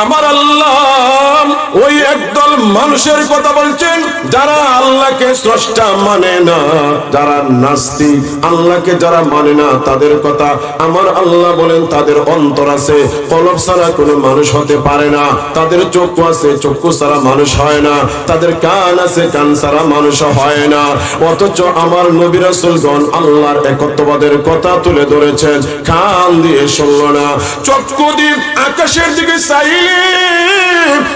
আমার আল্লাহ ওই একদল মানুষের কথা বলছেন, যারা আল্লাহকে স্রষ্টা মানে না, যারা নাস্তিক, আল্লাহকে যারা মানে না, তাদের কথা আমার আল্লাহ বলেন, তাদের অন্তর আছে, কলব ছাড়া কোনো মানুষ হতে পারে না, তাদের চক্ষু আছে, চক্ষু ছাড়া মানুষ হয় না, তাদের কান আছে, কান ছাড়া মানুষ হয় না, অথচ আমার নবী রাসূলগণ আল্লাহর একত্ববাদের কথা তুলে ধরেছেন, কান দিয়ে শুনল না, চক্ষু দিয়ে আকাশের দিকে চাইলে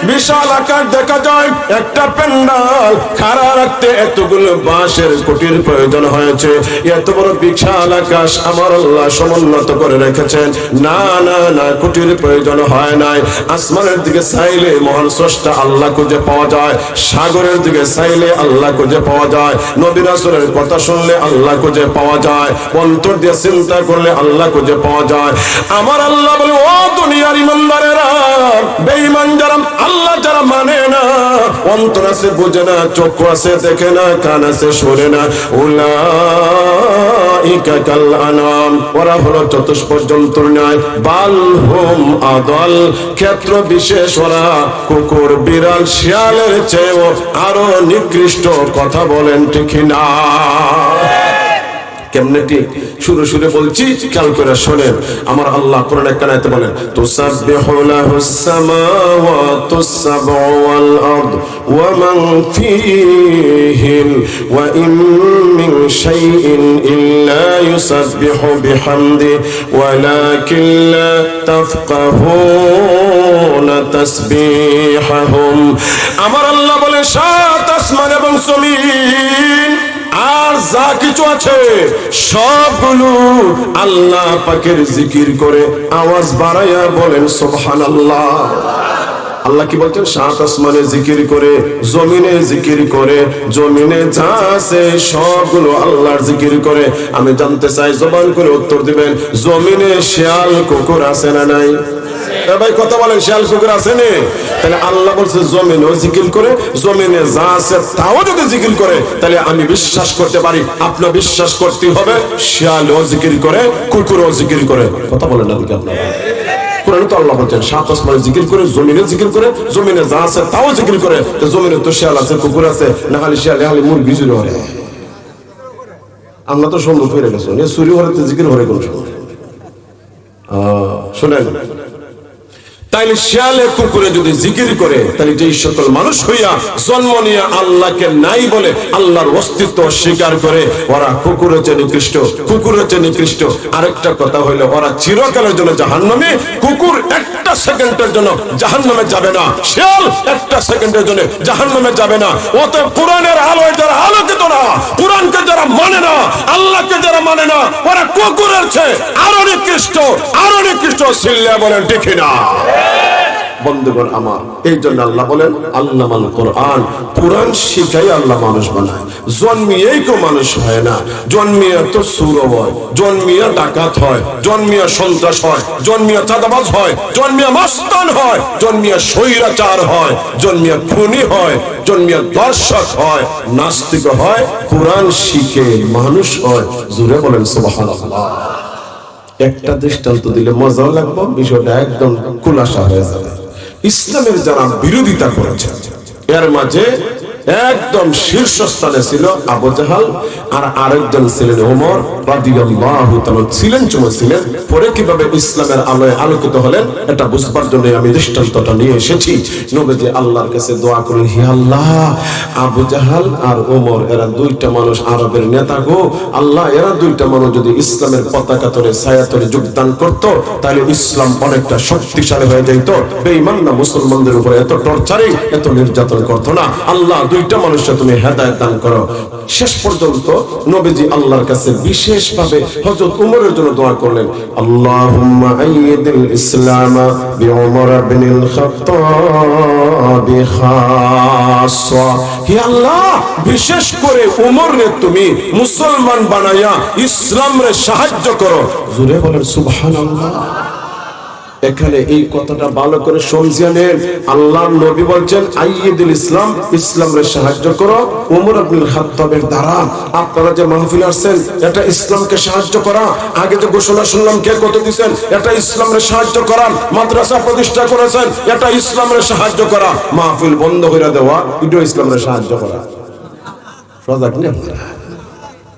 বিশাল আকার দেখা যায়। একটা প্যান্ডাল খাড়া রাখতে এতগুলো বাঁশের কুটির প্রয়োজন হয়েছে। এত বড় বিশাল আকাশ আমার আল্লাহ সমুন্নত করে রেখেছেন। না না না কুটির প্রয়োজন হয় নাই। আসমানের দিকে চাইলে মহান স্রষ্টা আল্লাহ খুঁজে পাওয়া যায়। সাগরের দিকে চাইলে আল্লাহ খুঁজে পাওয়া যায়। নবী রাসূলের কথা শুনলে আল্লাহ খুঁজে পাওয়া যায়। অন্তর দিয়ে চিন্তা করলে আল্লাহ খুঁজে পাওয়া যায়। আমার আল্লাহ বলে, ও দুনিয়ার ইমানদারেরা বেঈমান যারা আল্লাহ যারা মানে না, অন্তর আছে, বোঝে না, চক্ষু আছে, দেখে না, কান আছে, শোনে না। বিড়াল, শিয়ালের চেয়েও আরও নিকৃষ্ট কথা বলেন ঠিক না। কেমনে ঠিক? শুরু শুরু বলছি, খেয়াল করে শোনেন। আমার আল্লাহ কোরআন এক কানাইতে বলেন তুসাব্বিহু লাহুস সামাওয়াতুস সাবউ ওয়াল আরদ, ওয়া মান ফীহিন ওয়া ইন মিন শাইইন ইল্লা ইউসাব্বিহু বিহামদি, ওয়ালাকিন লা তাফকাহুনা তাসবিহাহুম। আমার আল্লাহ বলে সাত আসমান এবং জমিন কিছু আছে। সবগুলো আল্লাহ পাকের জিকির করে আওয়াজ বাড়াইয়া বলেন সোবহান আল্লাহ আল্লাহ কি বলছেন? সাত আসমানে জিকির করে, জমিনে জিকির করে, জমিনে যা আছে সবগুলো আল্লাহর জিকির করে। আমি জানতে চাই, জবান করে উত্তর দিবেন, জমিনে শেয়াল কুকুর আছে না নাই? ভাই কথা বলেন, শিয়াল কুকুর আছে তাহলে আল্লাহ বলছে, জমিনেও জিকির করে, জমিনে যা আছে তাও যদি জিকির করে, তাহলে আমি বিশ্বাস করতে পারি, আপনার বিশ্বাস করতে হবে, শিয়ালও জিকির করে, কুকুরও জিকির করে। কথা বলেন না আপনারা? কোরআনে তো আল্লাহ সাত আসমানে জিকির করে, জমিনে জিকির করে, জমিনে যা আছে তাও জিকির করে। তো জমিনে তো শিয়াল আছে, কুকুর আছে, না খালি শিয়াল খালি মুরগি করে। আমরা তো সুন্দর ফিরে গেছো চুরি হরে তো জিকির হরে কোন শোনেন তাইলে শিয়ালে কুকুরে যদি জিকির করে তাহলে যেই সকল মানুষ হইয়া জন্ম নিয়ে আল্লাহকে নাই বলে, আল্লাহর অস্তিত্ব স্বীকার করে, ওরা কুকুরের চেয়ে নিকৃষ্ট, কুকুরের চেয়ে নিকৃষ্ট। আরেকটা কথা হইলে, ওরা চিরকালের জন্য জাহান্নামে, কুকুর একটা সেকেন্ডের জন্য জাহান্নামে যাবে না। শিয়াল একটা সেকেন্ডের জন্য জাহান্নামে যাবে না। অতএব কোরআনের আলোয় যারা আলোকিত না, কোরআনকে যারা মানে না, আল্লাহকে যারা মানে না, ওরা কুকুরের চেয়ে আরও নিকৃষ্ট আরও নিকৃষ্ট, সিল্লা বলেন ঠিক না বন্ধুগণ আমার, এই জন্য আল্লাহ বলেন আল্লাহ মাল কোরআন। কোরআন শিখাই আল্লাহ মানুষ বানায়। জন্মিয়েই কেউ মানুষ হয় না। জন্মিয়ে তো সুর হয়, জন্মিয়ে ডাকাত হয়, জন্মিয়ে সন্ত্রাস হয়, জন্মিয়ে চাঁদাবাজ হয়, জন্মিয়ে মাস্তান হয়, জন্মিয়ে স্বৈরাচার হয়, জন্মিয়ে খুনি হয়, জন্মিয়ে দর্শক হয়, নাস্তিক হয়, কোরআন শিখে মানুষ হয়। জুড়ে বলেন, সুবহানাল্লাহ। একটা দৃষ্টান্ত দিলে মজাও লাগবে, বিষয়টা একদম খুলাসা হয়ে যাবে। ইসলামের যারা বিরোধিতা করেছে এর মাঝে একদম শীর্ষস্থানে ছিল আবু জাহাল আর আরেকজন ছিলেন ওমর রাদিয়াল্লাহু তাআলা ছিলেন চুমো ছিলেন। পরে কীভাবে ইসলামের আলোয় আলোকিত হলেন, এটা বুঝবার জন্য আমি দৃষ্টান্তটা নিয়ে এসেছি। নবীজি আল্লাহর কাছে দোয়া করলেন হে আল্লাহ, আবু জাহাল আর ওমর, এরা দুইটা মানুষ আরবের নেতা গো। আল্লাহ, এরা দুইটা মানুষ যদি ইসলামের পতাকা তলে ছায়া তলে যোগদান করত, তাহলে ইসলাম অনেকটা শক্তিশালী হয়ে যেত বেঈমান না মুসলমানদের উপরে এত টর্চারিং এত নির্যাতন করতো না। আল্লাহ দুইটা মানুষকে তুমি হেদায়েত দান করো। শেষ পর্যন্ত নবীজি আল্লাহর কাছে বিশেষভাবে হযরত উমরের জন্য দোয়া করলেন, আল্লাহুম্মা আইয়িদিল ইসলাম বিউমর ইবনিল খাত্তাব খাসা হে আল্লাহ, বিশেষ করে উমরকে তুমি মুসলমান বানায়া ইসলামরে সাহায্য করো। জুরে বলেন, সুবহানাল্লাহ। এখানে এই কথাটা ভালো করে সমঝিয়ে নেন আল্লাহর নবী বলছেন আইয়িদুল ইসলাম, ইসলামের সাহায্য করো ওমর আব্দুল খাত্তাবের দ্বারা। আপনারা যে মাহফিল আসছেন, এটা ইসলামকে সাহায্য করা। আগে যে ঘোষণা শুনলাম, কে কত দিছেন? এটা ইসলামের সাহায্য করা। মাদ্রাসা প্রতিষ্ঠা করেছেন, এটা ইসলামের সাহায্য করা। মাহফিল বন্ধ করে দেওয়া, এটাও ইসলামের সাহায্য করা। সজাগ নেই আপনারা?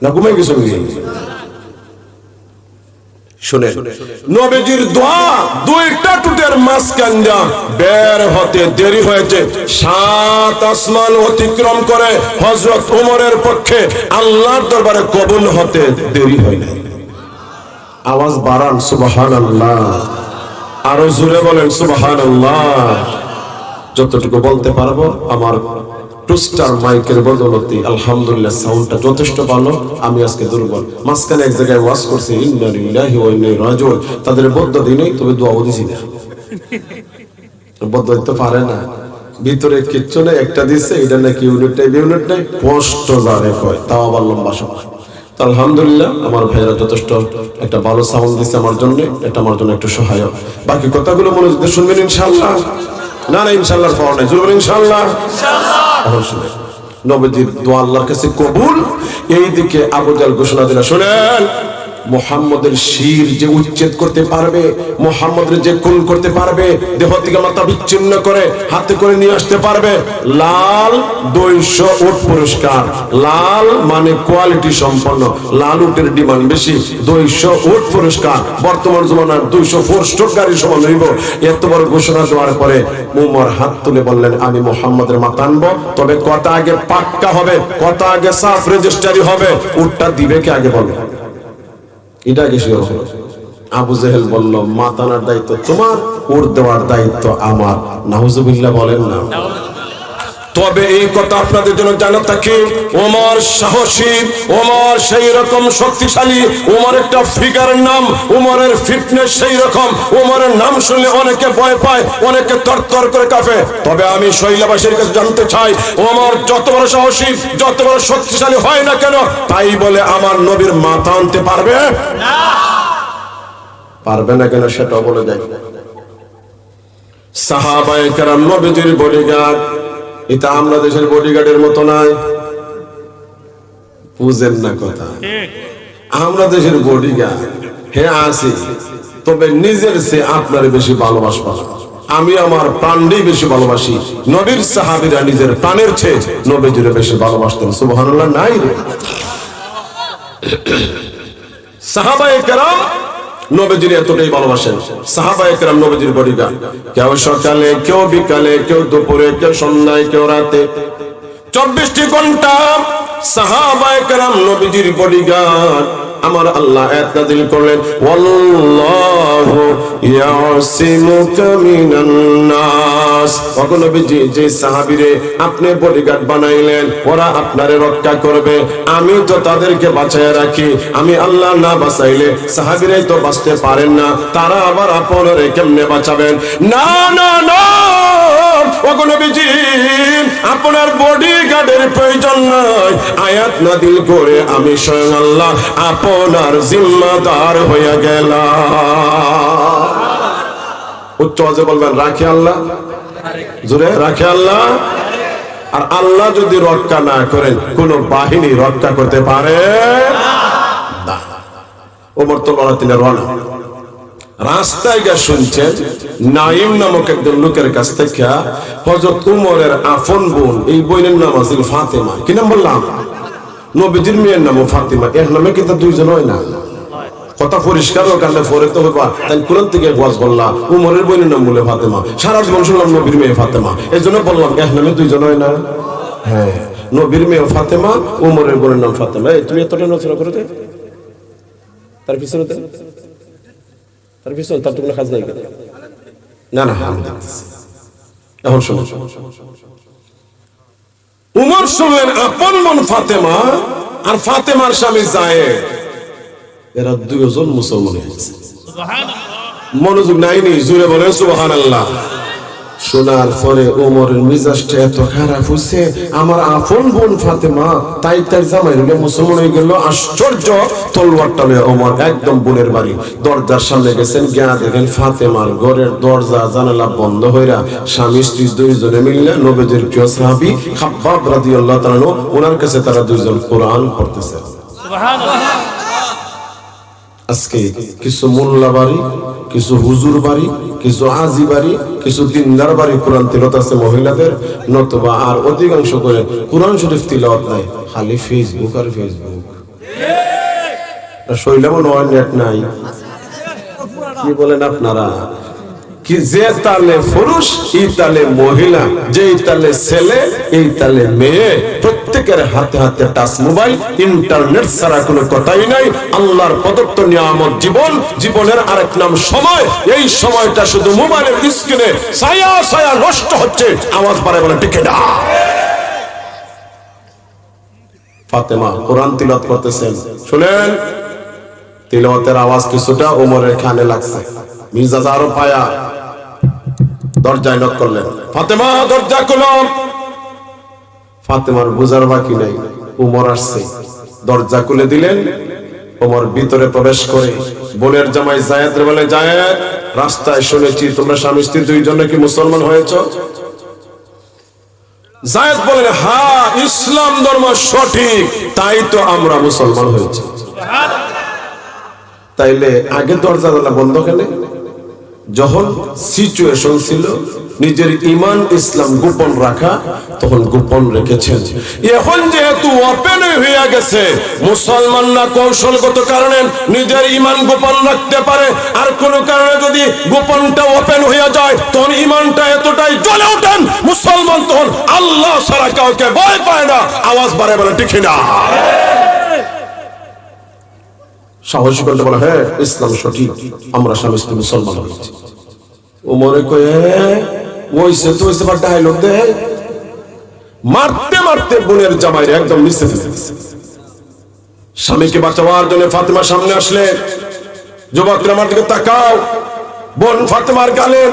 না, ঘুমাই গেছেন শুনে নবীজির দোয়া দুইটা টুটের মাঝখান দিয়া বের হতে দেরি হয়েছে। সাত আসমান অতিক্রম করে হযরত ওমরের পক্ষে আল্লাহর দরবারে কবুল হতে দেরি হয় না আওয়াজ বাড়ান, সুবহানাল্লাহ। আরও জোরে বলেন, সুবহানাল্লাহ। যতটুকু বলতে পারব আমার টুস্টার মাইকের বদলতে আলহামদুলিল্লাহ সাউন্ডটা যথেষ্ট ভালো, আমি আজকে দুর্বল। মাঝখানে এক জায়গায় ওয়াজ করছি, ইন্না ওয়া ইন্না ইলাইহি তাদের বদ্ধ দিনে তবে দোয়াও দিছি না। বদ্ধ দিতে পারে না। ভিতরে কিচ্ছু নেই, একটা দিচ্ছে এটা নাকি ইউনিট নাই ইউনিট নাই। কষ্ট জানে কয়, তাও আবার লম্বা সময়। আলহামদুলিল্লাহ, আমার ভাইয়েরা যথেষ্ট একটা ভালো সাউন্ড দিচ্ছে আমার জন্য, এটা আমার জন্য একটু সহায়ক। বাকি কথাগুলো মনোযোগ দিয়ে শুনবেন ইনশাআল্লাহ। না না ইনশাআল্লাহর পাওয়া নাই। জুলবেন ইনশাআল্লাহ। এখন শুনেন নবীজির দোয়া আল্লাহর কাছে কবুল। এই দিকে আবু জাল ঘোষণা দিলা শুনেন। মোহাম্মদের শির যে উচ্ছেদ করতে পারবে, মোহাম্মদের যে খুন করতে পারবে, দেহ থেকে মাথা বিচ্ছিন্ন করে হাতে করে নিয়ে আসতে পারবে। লাল দুইশো উট পুরস্কার। লাল মানে কোয়ালিটি সম্পন্ন। লাল উটের ডিমান্ড বেশি। দুইশো উট পুরস্কার। বর্তমান জমানার দুইশো ফোর স্ট্রোক গাড়ি সমান হইব। এত বড় ঘোষণা দেওয়ার পরে উমর হাত তুলে বললেন, আমি মোহাম্মদের মাথা আনব। তবে কটা আগে পাক্কা হবে, কটা আগে সাফ রেজিস্ট্রারি হবে। উটটা দিবে কে আগে বলবে এটা কিছু আবু জেহেল বলল মাতানার দায়িত্ব তোমার, ওর দেওয়ার দায়িত্ব আমার। নাহুজুবিল্লাহ বলেন না। তবে এই কথা আপনাদের জন্য জানা থাকে ওমর সাহসী ওমর সেই রকম শক্তিশালী ওমর একটা ফিগার নাম ওমরের ফিটনেস সেই রকম ওমরের নাম শুনলে অনেকে ভয় পায় অনেকে তরতর করে কাঁপে। তবে আমি শৈলাবাসীর কাছে জানতে চাই ওমর যত বড় সাহসী যত বড় শক্তিশালী হয় না কেন তাই বলে আমার নবীর মাথা আনতে পারবে? পারবে না কেন সেটা বলে দেয়। সাহাবায়ে কেরাম নবীজির বডিগার্ড এটা আমরা দেশের বডিগার্ডের মতো নয় বুঝেন না কথা। আমরা দেশের বডিগার্ড হে আছি তবে নিজের সে আপনার বেশি ভালোবাসবা আমি আমার প্রাণকেই বেশি ভালোবাসি। নবীর সাহাবীরা নিজের প্রাণের চেয়ে নবীজির বেশি ভালোবাসতেন। সুবহানাল্লাহ, নাই রে। সাহাবায়ে কেরাম নবীজির এতটাই ভালোবাসেন। সাহাবায়ে কেরাম নবীজির বডিগার্ড কেউ সকালে, কেউ বিকালে, কেউ দুপুরে, কেউ সন্ধ্যায়, কেউ রাতে। চব্বিশটি ঘণ্টা সাহাবায়ে কেরাম নবীজির বডিগার্ড আমার আল্লাহ আয়াত নাযিল করলেন আপনি বডিগার্ড বানাইলেন, ওরা আপনারে রক্ষা করবে। আমি তো তাদেরকে বাঁচায় রাখি, আমি আল্লাহ না বাঁচাইলে সাহাবীরাই তো বাঁচতে পারেন না। তারা আবার আপনারে কেমনে বাঁচাবেন? না না না! আপনার বডিগার্ডের প্রয়োজন নাই। আয়াত নাদিল করে আমি স্বয়ং আল্লাহ আপনার জিম্মাদার হয়ে উচ্চ আওয়াজে বলবেন, রাখে আল্লাহ। রাখে আল্লাহ। আর আল্লাহ যদি রক্ষা না করেন, কোন বাহিনী রক্ষা করতে পারে ওমর তো লড়া তিনি রওনা। রাস্তায় গিয়ে শুনছেন নাইম নামক একজন লোকের কাছ থেকে হজরত উমরের আফন বোন, এই বোনের নাম আছে ফাতেমা। কি নাম বললাম? নবীজির মেয়ের নাম ফাতেমা। এর নামে কিন্তু দুইজন হয় না? কথা পরিষ্কার কান্দে পরে তো হইবা তাই কোরআন থেকে ওয়াজ বললাম, উমরের বোনের নাম বলে ফাতেমা। সারা জীবন শুনলাম নবীর মেয়ে ফাতেমা। এই জন্য বললাম এক নামে দুইজন হয় না? হ্যাঁ নবীর মেয়ে ফাতেমা, উমরের বোনের নাম ফাতেমা। এই তুমি এতটা নচরা করে তার পিছনে তার পিছনে তার তো কোনো কাজ নাই কেন? না না আমি দেখতেছি। এখন শোনো। উমর শুনলেন আপন মন ফাতেমা আর ফাতেমার স্বামী যায় এরা দুজন মুসলমান হয়েছে। মনোযোগ নাইনি জুড়ে বলে সুবাহ আল্লাহ শোনার পরে ওমরের মিজাজটা এত খারাপ হয়েছে আমার আপন বোন ফাতেমা তাই তাই জামাই হইলে মুসলমান হয়ে গেল। আশ্চর্য তলোয়ার টানে ওমর একদম বোনের বাড়ি। দরজার সামনে গেছেন গিয়া দেখেন ফাতেমার ঘরের দরজা জানালা বন্ধ হইরা স্বামী স্ত্রী দুইজনে মিললে নবীদের প্রিয় সাহাবী খাব্বাব রাদিয়াল্লাহু তাআলা ওনার কাছে তারা দুইজন কোরআন পড়তেছে। আজকে কিছু মোল্লা বাড়ি কিছু হুজুর বাড়ি কিছু আজি বাড়ি, কিছু দিনদার বাড়ি, কোরআন তিলত আছে মহিলাদের, নতুবা আর অধিকাংশ করে কোরআন শরীফ তিলত নাই। খালি ফেসবুক আর ফেসবুক শৈলাম নেট নাই। কি বলেন আপনারা? যে তালে পুরুষ, এই তালে মহিলা যে তালে ছেলে, এই তালে মেয়ে, প্রত্যেকের হাতে হাতে টাচ মোবাইল, ইন্টারনেট ছাড়া কোনো কথাই নাই। আল্লাহর প্রদত্ত নিয়ামত জীবন, জীবনের আরেক নাম সময়। এই সময়টা শুধু মোবাইলের স্ক্রিনে ছায়া ছায়া নষ্ট হচ্ছে। আওয়াজ বাড়ে বলে, টিকে না ফাতেমা কোরআন তিলত করতেছেন। শুনেন, তিলওয়াতের আওয়াজ কিছুটা ওমরের কানে লাগছে। মির্জা আরও পায়া। দরজায় নক করলেন। ফাতেমা, দরজা খুলম ফাতেমার বুঝার বাকি নাই, উমর আসছে। দরজা খুলে দিলেন। ওমর ভিতরে প্রবেশ করে বোনের জামাই জায়েদ বলে, জায়েদ, রাস্তায় শুনেছি তোমরা স্বামী স্ত্রী দুইজনে কি মুসলমান হয়েছ? জায়েদ বলেন হ্যাঁ ইসলাম ধর্ম সঠিক, তাই তো আমরা মুসলমান হয়েছি। তাইলে আগে দরজা বন্ধ কেন? যখন সিচুয়েশন ছিল, নিজের ইমান ইসলাম গোপন রাখা, তখন গোপন রেখেছেন। এখন যেহেতু ওপেন হয়ে গেছে, মুসলমানরা কৌশলগত কারণে নিজের ইমান গোপন রাখতে পারে। আর কোন কারণে যদি গোপনটা ওপেন হয়ে যায়, তখন ইমানটা এতটাই জ্বলে ওঠেন, মুসলমান তখন আল্লাহ সারা কাউকে ভয় পায় না। আওয়াজ বাড়ে বলে টিকি না। সাহসী করলে বলে হ্যাঁ ইসলাম সঠিক, আমরা স্বামী স্ত্রী মুসলমান হয়েছি ও মনে তো মারতে মারতে বোনের জামাইরে একদম ফেলে স্বামীকে বাঁচাবার জন্য ফাতেমা সামনে আসলে যুবকরা আমার দিকে তাকাও। বোন ফাতেমার গালেন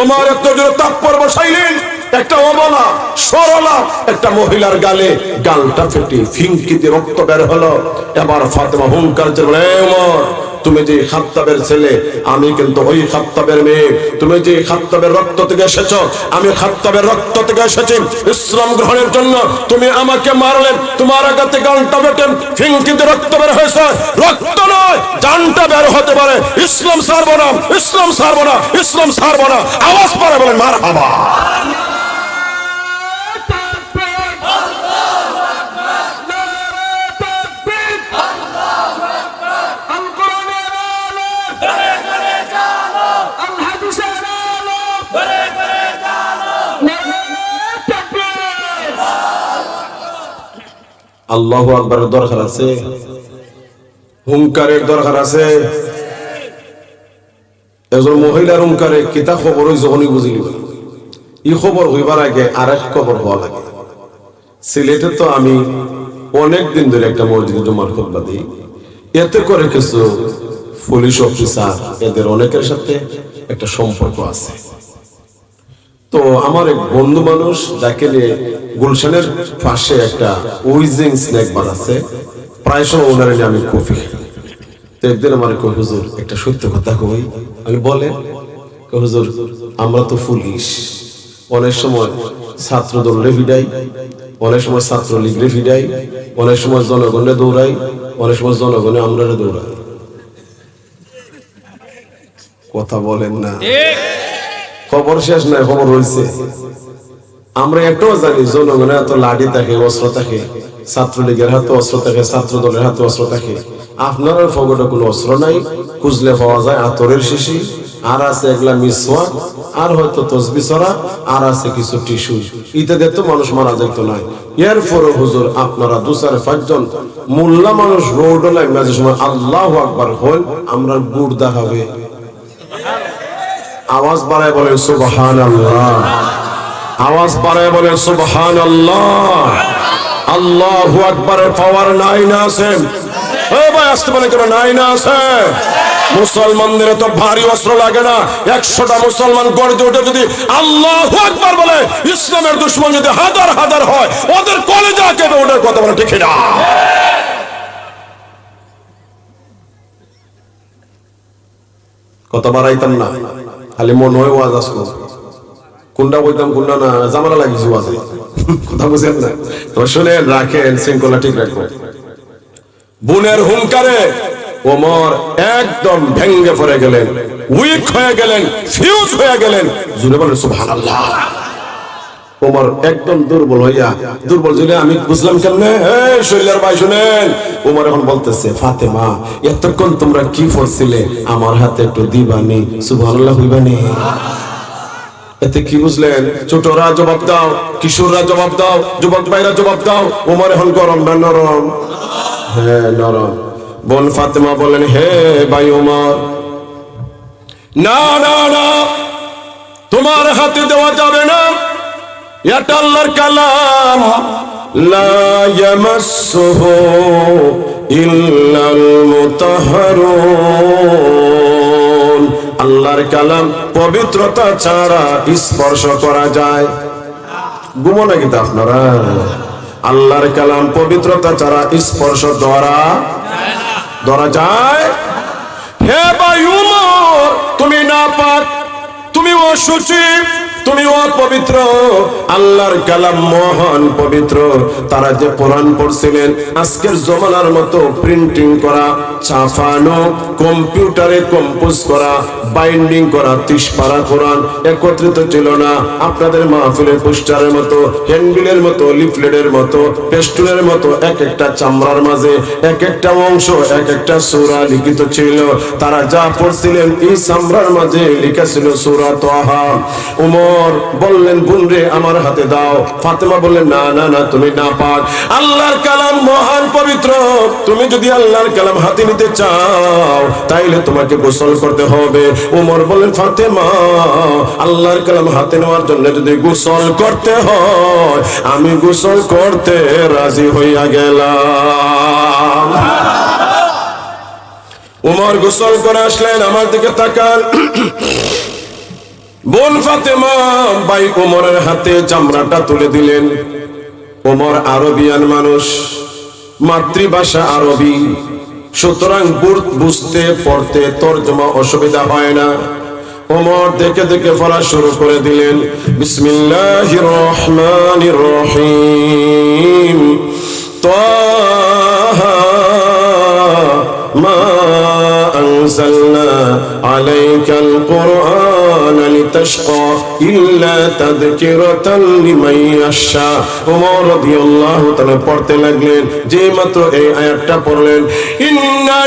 ওমার এত জোরে তাপ্পর বসাইলেন। একটা অবলা সরলা একটা মহিলার গালে গালটা ফেটে ফিঙ্কিতে রক্ত বের হলো। এবার ফাতেমা হুঙ্কার বলে, "এ ওমর তুমি যে খাত্তাবের ছেলে আমি কিন্তু ওই খাত্তাবের মেয়ে। তুমি যে খাত্তাবের রক্ত থেকে এসেছ আমি খাত্তাবের রক্ত থেকে এসেছি। ইসলাম গ্রহণের জন্য তুমি আমাকে মারলে তোমার আগাতে গালটা বেটেন ফিঙ্কিতে রক্ত বের হয়েছে। রক্ত নয় জানটা বের হতে পারে। ইসলাম সারবো না ইসলাম সারবো না ইসলাম সারবো না। আওয়াজ পরে বলেন মার হাবা আল্লাহ আকবরের দরকার আছে। হুঙ্কারের দরকার আছে। এজন মহিলার হুঙ্কারে কিতা খবর যখনই বুঝিলি? ই খবর হইবার আগে আরেক খবর হওয়া লাগে। সিলেটে তো আমি অনেক দিন ধরে একটা মসজিদে জমার খোদবা দিই। এতে করে কিছু পুলিশ অফিসার, এদের অনেকের সাথে একটা সম্পর্ক আছে। তো আমার এক বন্ধু মানুষ, যাকে নিয়ে গুলশানের পাশে একটা উইজিং স্ন্যাক বার আছে। প্রায় সময় ওনার নিয়ে আমি কফি খাই। তো একদিন আমার কই হুজুর, একটা সত্য কথা কই। আমি বলে হুজুর, আমরা তো পুলিশ। অনেক সময় ছাত্র দলের ভিড়াই অনেক সময় ছাত্র লীগের ভিড়াই অনেক সময় জনগণে দৌড়াই, অনেক সময় জনগণে আমরা দৌড়াই। কথা বলেন না। খবর শেষ নাই, খবর হয়েছে আমরা একটাও জানি, জনগণের হাতে লাঠি থাকে, অস্ত্র থাকে, ছাত্রলীগের হাতে অস্ত্র থাকে ছাত্র দলের হাতে অস্ত্র থাকে। আপনার ফগটে কোনো অস্ত্র নাই, খুঁজলে পাওয়া যায় আতরের শিশি, আর আছে এগুলা মিসওয়া আর হয়তো তসবি ছড়া, আর আছে কিছু টিস্যু। ইত্যাদি তো মানুষ মারা যেত নাই এর পরে হুজুর, আপনারা দু চার পাঁচজন মোল্লা মানুষ রোড লাগবে সময় আল্লাহ আকবার হল, আমরা গুড় দেখাবে আওয়াজ বাড়ায় বলেন সুবহান আল্লাহ আওয়াজ বাড়ায় বলেন সুবহান আল্লাহ আল্লাহু আকবারের পাওয়ার নাই না আছে। ভাই, আসতে বলে কেন? নাই না আছে। মুসলমানদের তো ভারী অস্ত্র লাগে না। একশোটা মুসলমান গড়ে ওঠে যদি আল্লাহ একবার বলে, ইসলামের দুশ্মন যদি হাজার হাজার হয়, ওদের কলেজা কেঁপে ওঠে কথা বলে, ঠিক না কথা বাড়াইতাম না। খালি মনে হয় ওয়াজ আসলো কোনটা বলতাম, কোনটা না জামানা লাগিয়েছি ওয়াজে কথা বুঝেন না? তো শুনেন, রাখেন, শৃঙ্খলা ঠিক রাখবেন। বুনের হুঙ্কারে ওমর একদম ভেঙ্গে পড়ে গেলেন, উইক হয়ে গেলেন ফিউজ হয়ে গেলেন। জুড়ে বলেন, সুবহানাল্লাহ। ওমর একদম দুর্বল হইয়া, দুর্বল জুড়ে আমি বুঝলাম কেমনে? শৈলার ভাই শুনেন। ওমর এখন বলতেছে, ফাতেমা, এতক্ষণ তোমরা কি পড়ছিলে আমার হাতে একটু দিবানি, সুবহানাল্লাহ হইবানি। এতে কি বুঝলেন? ছোটরা জবাব দাও, কিশোররা জবাব দাও, যুবক ভাইরা জবাব দাও। ওমর এখন গরম না নরম? হ্যাঁ নরম। বোন ফাতেমা বলেন হে ভাই ওমর, না না না, তোমার হাতে দেওয়া যাবে না। এটা আল্লাহর কালাম, লা ইয়ামাসসুহু ইল্লাল মুতাহহারুন আল্লাহর কালাম পবিত্রতা ছাড়া স্পর্শ করা যায়। ঘুমো নাকি তা আপনারা। আল্লাহর কালাম পবিত্রতা ছাড়া স্পর্শ দ্বারা ধরা যায়। হে উমর, তুমি না পাক তুমি অসুচি। তুমি অপবিত্র আল্লাহর কালাম মহান পবিত্র। তারা যে কোরআন পড়ছিলেন, আজকের জমানার মতো প্রিন্টিং করা, ছাপানো, কম্পিউটারে কম্পোজ করা বাইন্ডিং করা, তিসপাড়া কোরআন একত্রিত ছিল না। আপনাদের মাহফিলের পোস্টারের মতো হ্যান্ডবিলের মতো লিফলেটের মতো, পেস্টুলের মতো এক একটা চামড়ার মাঝে এক একটা অংশ, এক একটা সুরা লিখিত ছিল। তারা যা পড়ছিলেন এই চামড়ার মাঝে লিখা ছিল সুরা তোহা। উমর বললেন, বুনরে, আমার হাতে দাও। ফাতেমা বললেন, না না না, তুমি না পাক। আল্লাহর কালাম মহান পবিত্র। তুমি যদি আল্লাহর কালাম হাতে নিতে চাও, তাইলে তোমাকে গোসল করতে হবে। উমর বলেন ফাতেমা, আল্লাহর কালাম হাতে নেওয়ার জন্য যদি গোসল করতে হয়, আমি গোসল করতে রাজি হইয়া গেলাম। উমর গোসল করে আসলেন, আমার দিকে তাকান। বোন ফাতেমা ভাই ওমরের হাতে চামড়াটা তুলে দিলেন। ওমর আরবিয়ান মানুষ, মাতৃভাষা আরবি। সুতরাং বুঝতে, পড়তে তর্জমা অসুবিধা হয় না। ওমর দেখে দেখে পড়া শুরু করে দিলেন, বিসমিল্লাহির রহমানির রহিম طه ما أنزلنا عليك القرآن لتشقى إلا تذكرة لمن يخشى ওমর রাদিয়াল্লাহু তাআলা পড়তে লাগলেন যে মাত্র এই আয়াতটা পড়লেন ইন্নানি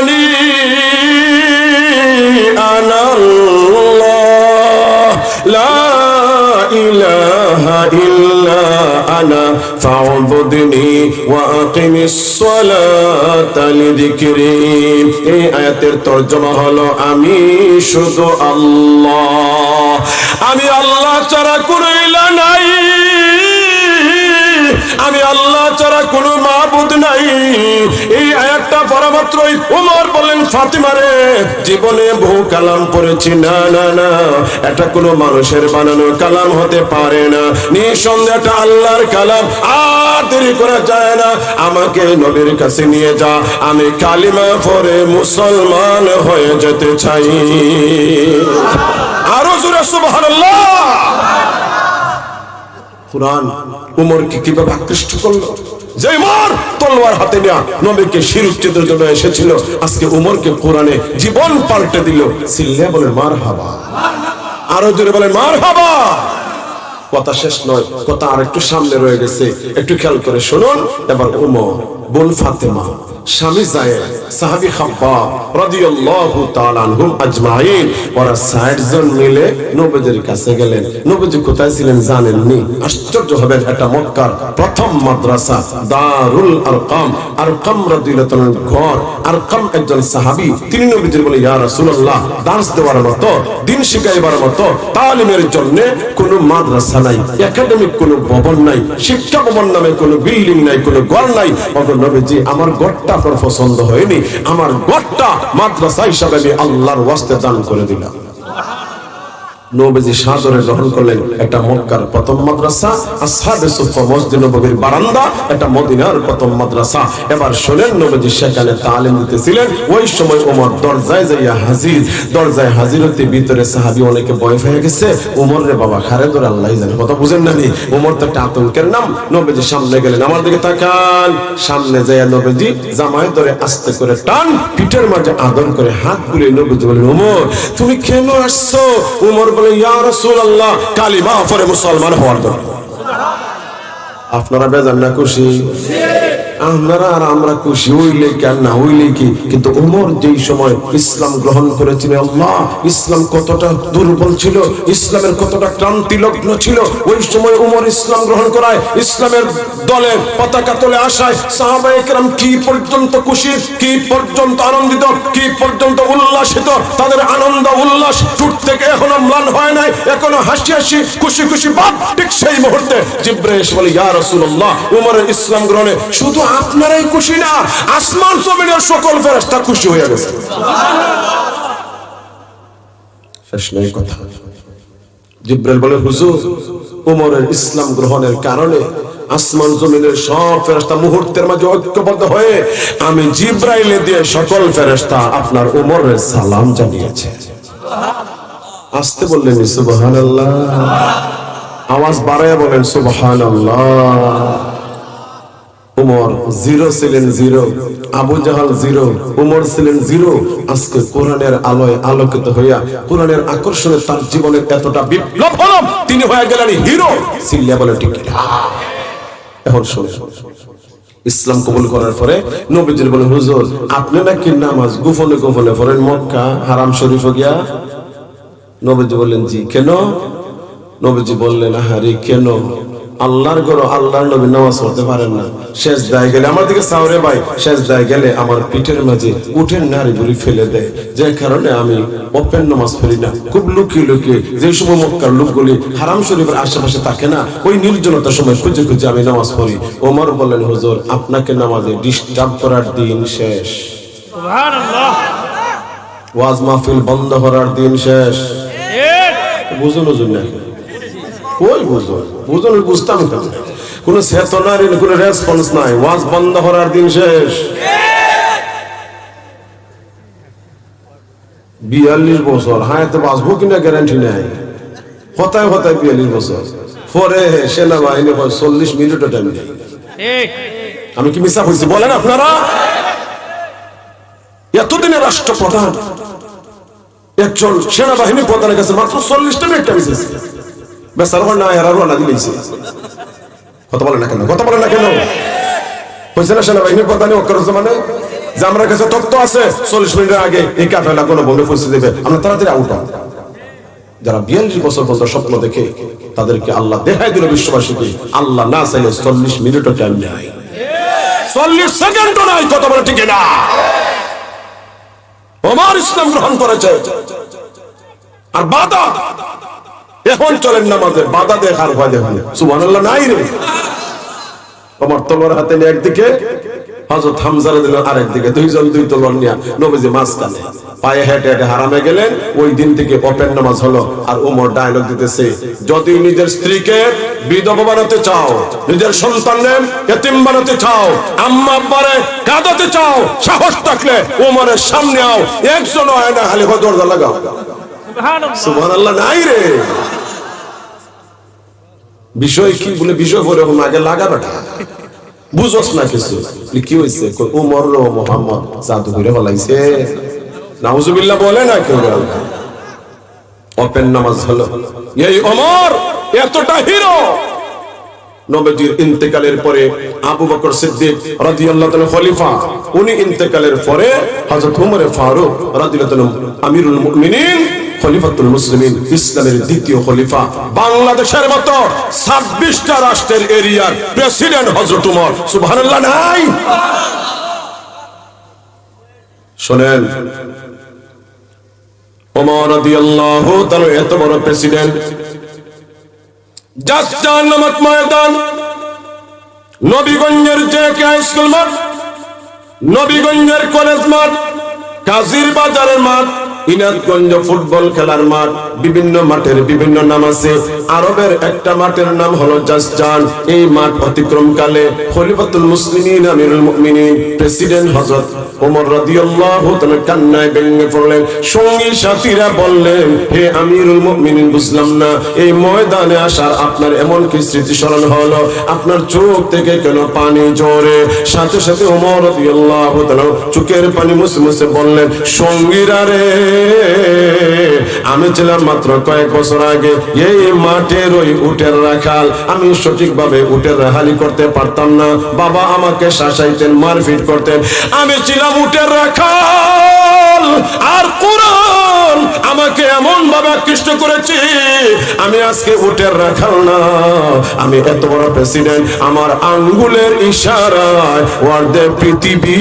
ফাউবুদনি ওয়া আকিমিস সালাতা লিযিকরি। এই আয়াতের তরজমা হলো, আমি শুধু আল্লাহ। আমি আল্লাহ ছাড়া কোনো ইলাহ নাই। আমি আল্লাহ ছাড়া কোনো মাবুদ নাই। এই মাত্রই উমর জীবনে বহু কালাম পড়েছি। না না না, এটা কোনো মানুষের বানানো কালাম হতে পারে না। নিঃসন্দেহ এটা আল্লাহর কালাম, আর দেরি করা যায় না। আমাকে নবীর কাছে নিয়ে যা, আমি কালিমা পরে মুসলমান হয়ে যেতে চাই। আরও জোরে, সুবহানাল্লাহ। কোরআন উমরকে কীভাবে আকৃষ্ট করল? তলোয়ার হাতে নেওয়া নবীকে শিরুচ্ছেদের জন্য এসেছিল। আজকে উমরকে কোরআনে জীবন পাল্টে দিল। সিল্লে বলে মার হাবা আরও জোরে বলে মার হাবা কথা শেষ নয়, কথা আর একটু সামনে রয়ে গেছে। একটু খেয়াল করে শুনুন। এবার উমর, বোন ফাতেমা। স্বামী জায়েদ, সাহাবী খাব্বাব রাদিয়াল্লাহু তাআলা আনহুম আজমাইন। ওরা 60 জন মিলে নবীদের কাছে গেলেন। নবীজি কোথায় ছিলেন জানেননি? আশ্চর্য হবেন এটা মক্কার প্রথম মাদ্রাসা, দারুল আরকাম। আরকাম রাদিয়াল্লাহু তাআলার ঘর। আরকাম একজন সাহাবী। তিনি নবীজির বলে, ইয়া রাসূলুল্লাহ, দার্স দেওয়ার মতো, দিন শিখাইবার মতো, তালিমের জন্য কোনো মাদ্রাসা নাই, একাডেমিক কোনো ভবন নাই, শিক্ষা ভবন নামে কোনো বিল্ডিং নাই, কোনো ঘর নাই। অগর নবীজি, আমার ঘরটা আপনার পছন্দ হয়নি। আমার ঘরটা মাদ্রাসা হিসাবে আমি আল্লাহর ওয়াস্তে দান করে দিলাম। নবীজি গ্রহণ করলেন মক্কার প্রথম মাদ্রাসা সুফা মসজিদ বারান্দা, একটা মদিনার প্রথম মাদ্রাসা। এবার নবীজি সেখানে তালিম দিতেছিলেন। ওই সময় ওমর দরজায় যাইয়া হাজির। দরজায় হাজির হতে ভিতরে অনেকে গেছে। ওমর রে বাবা, খারে আল্লাহ জানে, কথা বুঝেন ওমর তো একটা আতঙ্কের নাম। নবীজি সামনে গেলেন, আমার দিকে তাকান। সামনে যাইয়া নবীজি জামায় ধরে আস্তে করে টান, পিঠের মাঝে আদর করে হাত বুলে নবীজি বলেন ওমর, তুমি কেন আসছো? ওমর বলে ইয়া রাসূলুল্লাহ। কালিমা পরে মুসলমান হওয়ার দরকার। আপনারা বেজান না খুশি? আপনারা আর আমরা খুশি, হইলে কেন না হইলে কি? কিন্তু উমর যেই সময় ইসলাম গ্রহণ আল্লাহ, ইসলাম কতটা দুর্বল ছিল, ইসলামের কতটা ক্রান্তি লগ্ন ছিল, ওই সময় ইসলাম গ্রহণ করায়, ইসলামের পতাকা তোলে আসায় কি পর্যন্ত খুশি, কি পর্যন্ত আনন্দিত, কি পর্যন্ত উল্লাসিত? তাদের আনন্দ, উল্লাস থেকে এখনও ম্লান হয় নাই, এখনও হাসি হাসি, খুশি খুশি বাপ ঠিক সেই মুহূর্তে এসে বলে, ইয়া রাসূলুল্লাহ, উমরের ইসলাম গ্রহণে শুধু আপনারাই খুশি না? আসমান জমিনের সকল ফেরেশতা খুশি হয়ে গেছে। শেষ কথা। বলে, হুজুর, উমরের ইসলাম গ্রহণের কারণে আসমান জমিনের সব মুহূর্তের মাঝে ঐক্যবদ্ধ হয়ে আমি জিব্রাইলে দিয়ে সকল ফেরেশতা আপনার উমরের সালাম জানিয়েছে। আসতে বললেন, সুবহানাল্লাহ। আওয়াজ বাড়ায় বলেন, সুবহানাল্লাহ। উমর জিরো ছিলেন zero, Abu Jahl zero, Umar ছিলেন জিরো। আজকে কোরআনের আলোয় আলোকিত হইয়া, কোরআনের আকর্ষণে তার জীবনের এতটা বিপ্লব হলো, তিনি হয়ে গেলেন হিরো। সিল্লিয়া বলে ঠিক এখন শোনে, ইসলাম কবুল করার পরে নবীজির বলে, হুজুর, আপনি নাকি নামাজ গোপনে গোপনে পড়েন মক্কা, হারাম শরীফ গিয়া? নবীজি বললেন, জি, কেন? নবীজি বললেন, আহারি, কেন? আল্লাহর গরো আল্লাহর নবী নামাজ পড়তে পারেন না। শেষ দায় গেলে আমার দিকে সাউরে ভাই শেষ দায় গেলে আমার পিঠের মাঝে উঠেন নারী বুড়ি ফেলে দেয়। যে কারণে আমি ওপেন নামাজ পড়ি না। খুব লুকিয়ে লুকিয়ে যে সময় মক্কার লোকগুলি হারাম শরীফের আশেপাশে থাকে না ওই নির্জনতার সময় খুঁজে খুঁজে আমি নামাজ পড়ি। ওমর বলেন হুজুর আপনাকে নামাজে ডিস্টার্ব করার দিন শেষ। ওয়াজ মাহফিল বন্ধ করার দিন শেষ। বুঝুন বুঝুন না। কই বুঝুন বুঝুন বুঝতাম কেন কোন চেতনার কোন রেসপন্স নাই। ওয়াজ বন্ধ করার দিন শেষ। বিয়াল্লিশ বছর। হ্যাঁ তো বাঁচবো কিনা গ্যারান্টি নাই। হতায় হতায় বিয়াল্লিশ বছর। পরে সেনাবাহিনী হয় চল্লিশ মিনিটও টাইম নেই। আমি কি মিশা হয়েছি বলেন আপনারা? এতদিনের রাষ্ট্রপ্রধান একজন সেনাবাহিনী প্রধানের কাছে মাত্র চল্লিশটা মিনিট মিশেছে বেসার না কথা বলে না কেন বলে না কেন না যে আমার কাছে তথ্য আছে চল্লিশ মিনিটের আগে এই কাফেলা কোনো পৌঁছে দেবে আমরা তাড়াতাড়ি আউট। যারা বিয়াল্লিশ বছর স্বপ্ন দেখে তাদেরকে আল্লাহ দেখাই দিল বিশ্ববাসীকে আল্লাহ না চাইলে চল্লিশ মিনিটও টাইম নেয় চল্লিশ সেকেন্ডও নাই কথা বলে ঠিক না ওমর ইসলাম গ্রহণ করেছে আর বাধা এখন চলেন নামাজে, বাধা দেখার ভয় দেখুন সুবহানাল্লাহ, নাই রে। ওমর তলোয়ার হাতে নিয়ে একদিকে হামজা রাদিয়াল্লাহু আরেকদিকে, দুইজন দুই তলোয়ার নিয়ে নবীজি পায়ে হেঁটে হেঁটে হারামে গেলেন, ওই দিন থেকে নামাজ হলো। আর ওমর ডায়লগ দিতেছে, যদি নিজের স্ত্রীকে বিধবা বানাতে চাও, নিজের সন্তানের এতিম বানাতে চাও আম্মা কাঁদাতে চাও, সাহস থাকলে ওমরের সামনে আও একজন হয় না, খালি লাগাও। বিষয় কি বলে, বিষয় আগে না কিছু। কি হয়েছে মোহাম্মদ জাদু করে বলে না কেউ ওপেন নামাজ হলো। এই ওমর এতটা হিরো। ইন্তেকালের পরে আবু বকর সিদ্দিক রাদিয়াল্লাহু তাআলা খলিফা, উনি ইন্তেকালের পরে হযরত ওমর ফারুক রাদিয়াল্লাহু আমিরুল মুমিনিন খলিফাতুল মুসলিমিন ইসলামের দ্বিতীয় খলিফা বাংলাদেশের মতো 26টা রাষ্ট্রের এরিয়ার প্রেসিডেন্ট হযরত ওমর সুবহানাল্লাহ, নাই? শুনেন ওমর রাদিয়াল্লাহু তাআলা এত বড় প্রেসিডেন্ট যাচ্চান নামক ময়দান, নবীগঞ্জের যে কে মাঠ, নবীগঞ্জের কলেজ মাঠ, কাজীর বাজারের মাঠ ইনাদগঞ্জ ফুটবল খেলার মাঠ, বিভিন্ন মাঠের বিভিন্ন নাম আছে। আরবের একটা মাঠের নাম হলো জাসজান এই মাঠ অতিক্রমকালে খলিফাতুল মুসলিমিন, আমিরুল মুমিনিন, প্রেসিডেন্ট হযরত ওমর রাদিয়াল্লাহু তাআলা কান্নায় ভেঙে পড়লেন। সঙ্গী সাথীরা বললেন, হে আমিরুল মুমিনিন, বুঝলাম না। এই ময়দানে আসার আপনার এমন কি স্মৃতি স্মরণ হলো? আপনার চোখ থেকে কেন পানি জোরে সাথে সাথে ওমর রাদিয়াল্লাহু তাআলা চোখের পানি মুছে মুছে বললেন, সঙ্গীরা রে আমি ছিলাম মাত্র কয়েক বছর আগে। এই মাঠের ওই উটের রাখাল। আমি সঠিকভাবে উটের রাখালি করতে পারতাম না। বাবা আমাকে শাসাইতেন, মারপিট করতেন। আমি ছিলাম উটের রাখাল। আর কোরআন আমাকে এমন ভাবে আকৃষ্ট করেছে, আমি আজকে উটের রাখাল না। আমি এত বড় প্রেসিডেন্ট। আমার আঙ্গুলের ইশারায় ওয়ার্ডে পৃথিবী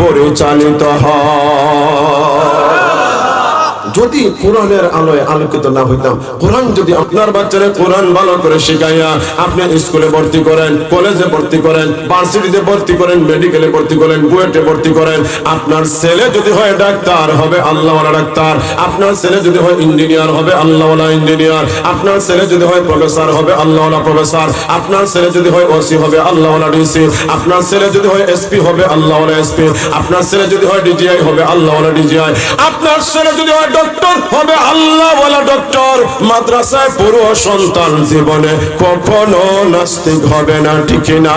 পরিচালিত হয়। যদি কোরআনের আলোয় আলোকিত না হইতাম, কোরআন যদি আপনার বাচ্চারে কোরআন ভালো করে শেখাইয়া আপনি স্কুলে ভর্তি করেন, কলেজে ভর্তি করেন, ভার্সিটিতে ভর্তি করেন, মেডিকেলে ভর্তি করেন, বুয়েটে ভর্তি করেন, আপনার ছেলে যদি হয় ডাক্তার, হবে আল্লাহওয়ালা ডাক্তার। আপনার ছেলে যদি হয় ইঞ্জিনিয়ার, হবে আল্লাহওয়ালা ইঞ্জিনিয়ার। আপনার ছেলে যদি হয় প্রফেসর, হবে আল্লাহওয়ালা প্রফেসর। আপনার ছেলে যদি হয় ওসি, হবে আল্লাহওয়ালা ডিসি। আপনার ছেলে যদি হয় এসপি, হবে আল্লাহওয়ালা এসপি। আপনার ছেলে যদি হয় ডিজিআই, হবে আল্লাহওয়ালা ডিজিআই। আপনার ছেলে যদি হয় ডক্টর হবে আল্লাহ বলা ডক্টর। মাদ্রাসায় পুরো সন্তান জীবনে কখনো নাস্তিক হবে না, ঠিক না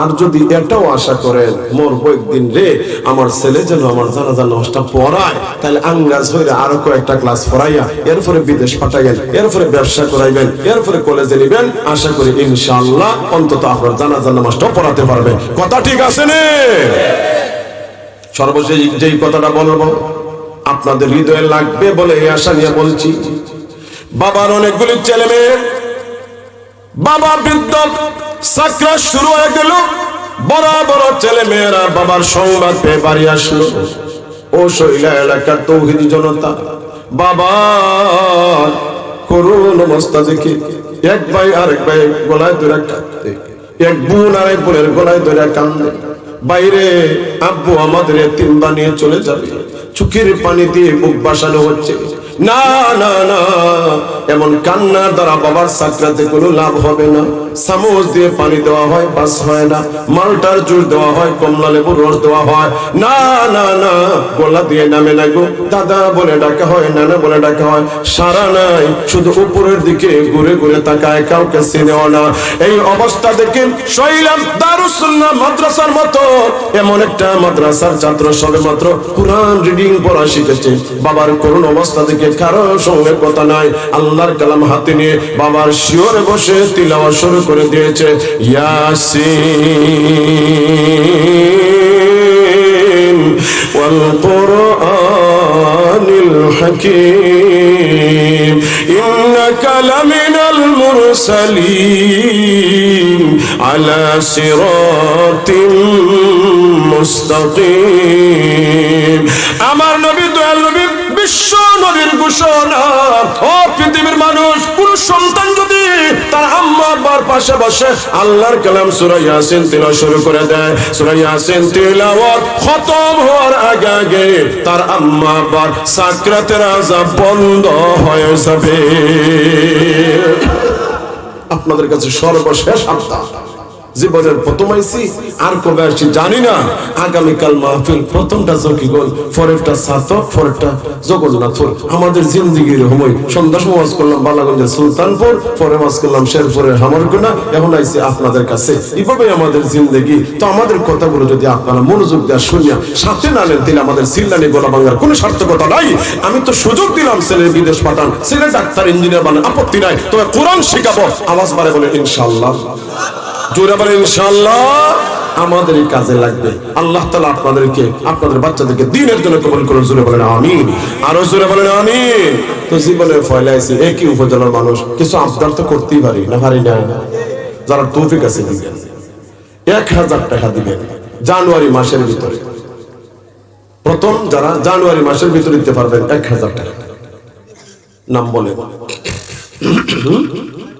আর যদি এটাও আশা করেন, মোর কয়েকদিন রে, আমার ছেলে যেন আমার জানাজা নষ্টা পড়ায়, তাহলে আঙ্গাজ হইলে আরও কয়েকটা ক্লাস পড়াইয়া, এরপরে বিদেশ পাঠাইবেন এরপরে ব্যবসা করাইবেন, এরপরে কলেজে নিবেন, আশা করি ইনশাআল্লাহ অন্তত আপনার জানাজা নামাজটা পড়াতে পারবে। কথা ঠিক আছে নে? সর্বশেষ যেই কথাটা বলব, আপনাদের হৃদয়ে লাগবে বলে এই আশা নিয়ে বলছি। বাবার অনেকগুলি ছেলে মেয়ে বাবা বৃদ্ধ সাকরা শুরু হয়ে গেল। বড় বড় ছেলে মেয়েরা বাবার সংবাদ পেয়ে বাড়ি আসলো। ও শৈলা এলাকার তৌহিদি জনতা, বাবা করুন অবস্থা দেখে। এক ভাই আরেক ভাই গলায় ধরে কাঁদতে। এক বোন আরেক বোনের গলায় ধরে কান্দে বাইরে, আব্বু আমাদের তিন বানিয়ে চলে যাবে। চোখের পানি দিয়ে মুখ বাসানো হচ্ছে। না না না এমন কান্নার দ্বারা বাবার সাকরাতে কোনো লাভ হবে না। চামচ দিয়ে পানি দেওয়া হয়, বাস হয় না। মালটার জোর দেওয়া হয়, কমলা লেবুর রস দেওয়া হয়। না না না, গলা দিয়ে নামে না গো। দাদা বলে ডাকা হয়, নানা বলে ডাকা হয়। সারা নাই, শুধু উপরের দিকে ঘুরে ঘুরে তাকায়, কাউকে চিনেও না। এই অবস্থা দেখে শৈলাম দারুসুল্লাহ মাদ্রাসার মতো। এমন একটা মাদ্রাসার ছাত্র সবে মাত্র কোরআন রিডিং পড়া শিখেছে। বাবার করুণ অবস্থা দেখে কারও সঙ্গে কথা নাই। আল্লাহর কালাম হাতে নিয়ে বাবার শিওর বসে তিলাওয়া শুরু করে দিয়েছে, ইয়াসিন ওয়াল কোরআনিল হাকীম, ইন্নাকা লামিনাল মুরসালিন আলা সিরাতিন মুস্তাকিম। আমার নবী দয়াল বিশ্ব নবীর ঘোষণা। ও পৃথিবীর মানুষ, কোন সন্তান যদি তার আম্মা আব্বার পাশে বসে আল্লাহর কালাম সূরা ইয়াসিন তিলাওয়াত শুরু করে দেয়। সূরা ইয়াসিন তিলাওয়াত খতম হওয়ার আগে আগে তার আম্মা আব্বার সাকরাতের আযাব বন্ধ হয়ে যাবে। আপনাদের কাছে সর্বশেষ আবদার। জীবনের প্রথম আইসি, আর কবে আসছি জানি না। আগামীকাল মাহফিল, প্রথমটা জকিগল পরেরটা সাতক পরেরটা জগন্নাথপুর। আমাদের জিন্দিগির সময় সন্ধ্যা সময় ওয়াজ করলাম বালাগঞ্জের সুলতানপুর, পরে ওয়াজ করলাম শেরপুরের হামারগুনা। এখন আইসি আপনাদের কাছে। এইভাবে আমাদের জিন্দগি। তো আমাদের কথাগুলো যদি আপনারা মনোযোগ দেওয়া শুনিয়া সাথে না নেন, তাহলে আমাদের সিল্লানি গোলা বাংলার কোনো সার্থকতা নাই। আমি তো সুযোগ দিলাম ছেলে বিদেশ পাঠান, ছেলে ডাক্তার, ইঞ্জিনিয়ার বানান, আপত্তি নাই। তবে কোরআন শিখাবো, আওয়াজ বাড়ে বলে ইনশাল্লাহ জোরে ইনশাল্লাহ আমাদের কাজে লাগবে। আল্লাহ তালা আপনাদেরকে, আপনাদের বাচ্চাদেরকে দিনের জন্য কবল করুন জুড়ে বলেন, আমিন। আরও জুড়ে বলেন, আমিন। তো জীবনে ফয়লাইছি একই উপজেলার মানুষ? কিছু আবদার তো করতেই পারি, না পারি না? যারা তৌফিক আছে, দিবেন। এক হাজার টাকা দিবেন, জানুয়ারি মাসের ভিতরে। প্রথম যারা জানুয়ারি মাসের ভিতরে দিতে পারবেন, এক হাজার টাকা। নাম বলে